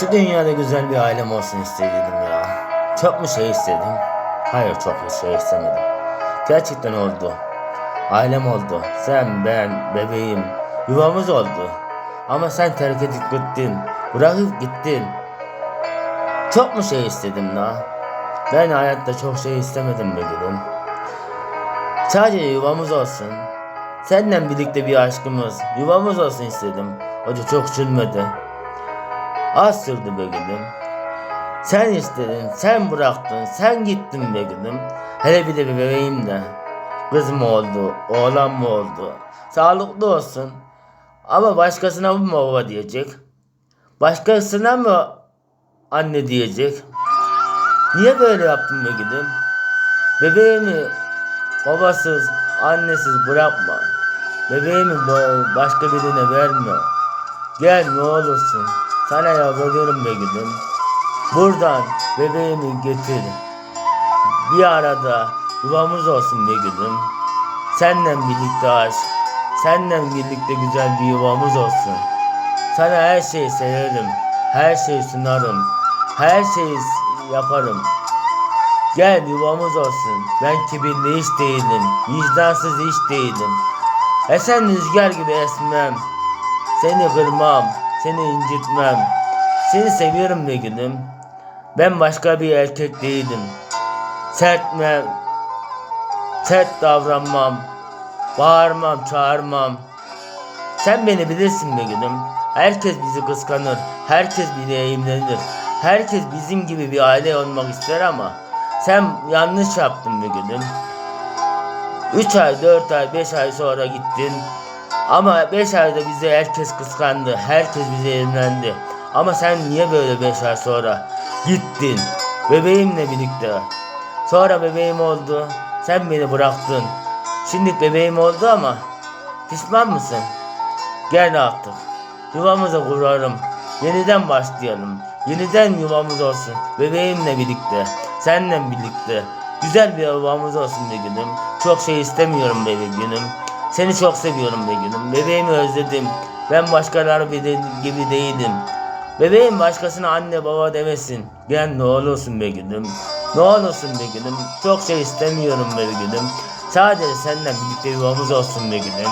Şu dünyada güzel bir ailem olsun istedim ya. Çok mu şey istedim? Hayır çok bir şey istemedim. Gerçekten oldu. Ailem oldu. Sen, ben, bebeğim. Yuvamız oldu. Ama sen terk edip gittin. Bırakıp gittin. Çok mu şey istedim la? Ben hayatta çok şey istemedim be. Sadece yuvamız olsun. Seninle birlikte bir aşkımız, yuvamız olsun istedim. O da çok sürmedi. Az sürdü be gülüm. Sen istedin, sen bıraktın, sen gittin be gülüm. Hele bir de bir bebeğim de. Kız mı oldu, oğlan mı oldu? Sağlıklı olsun. Ama başkasına mı baba diyecek? Başkasına mı anne diyecek? Niye böyle yaptın be gülüm? Bebeğimi babasız, annesiz bırakma. Bebeğimi ba- başka birine verme. Gel ne olursun. Sana yalvarıyorum be gülüm. Buradan bebeğimi getir. Bir arada yuvamız olsun be gülüm. Seninle birlikte aşk. Seninle birlikte güzel bir yuvamız olsun. Sana her şeyi severim. Her şeyi sunarım. Her şeyi yaparım. Gel yuvamız olsun. Ben kibirli hiç değilim. Vicdansız hiç değilim. Esen rüzgar gibi esmem. Seni kırmam. Seni incitmem. Seni seviyorum be gülüm. Ben başka bir erkek değilim. Sertmem. Sert davranmam. Bağırmam, çağırmam. Sen beni bilirsin be gülüm. Herkes bizi kıskanır. Herkes bize eğimlenir. Herkes bizim gibi bir aile olmak ister ama sen yanlış yaptın be gülüm. 3 ay, 4 ay, 5 ay sonra gittin. Ama 5 ayda bizi herkes kıskandı. Herkes bize evlendi. Ama sen niye böyle 5 ay sonra gittin? Bebeğimle birlikte. Sonra bebeğim oldu. Sen beni bıraktın. Şimdi bebeğim oldu ama pişman mısın? Gel artık. Yuvamızı kurarım. Yeniden başlayalım. Yeniden yuvamız olsun. Bebeğimle birlikte. Seninle birlikte. Güzel bir yuvamız olsun be günüm. Çok şey istemiyorum be günüm. Seni çok seviyorum be günüm. Bebeğimi özledim. Ben başkaları gibi değilim. Bebeğim başkasına anne baba demesin. Gel ne olursun be günüm. Ne olursun be günüm. Çok şey istemiyorum be günüm. Sadece seninle birlikte yuvamız olsun be günüm.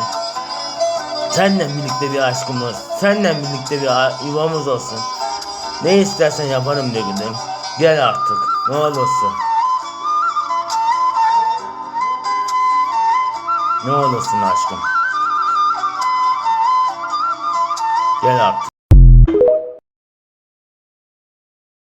Seninle birlikte bir aşkımız, seninle birlikte bir yuvamız olsun. Ne istersen yaparım be gülüm. Gel artık, ne olursun. Ne olursun aşkım. Gel artık.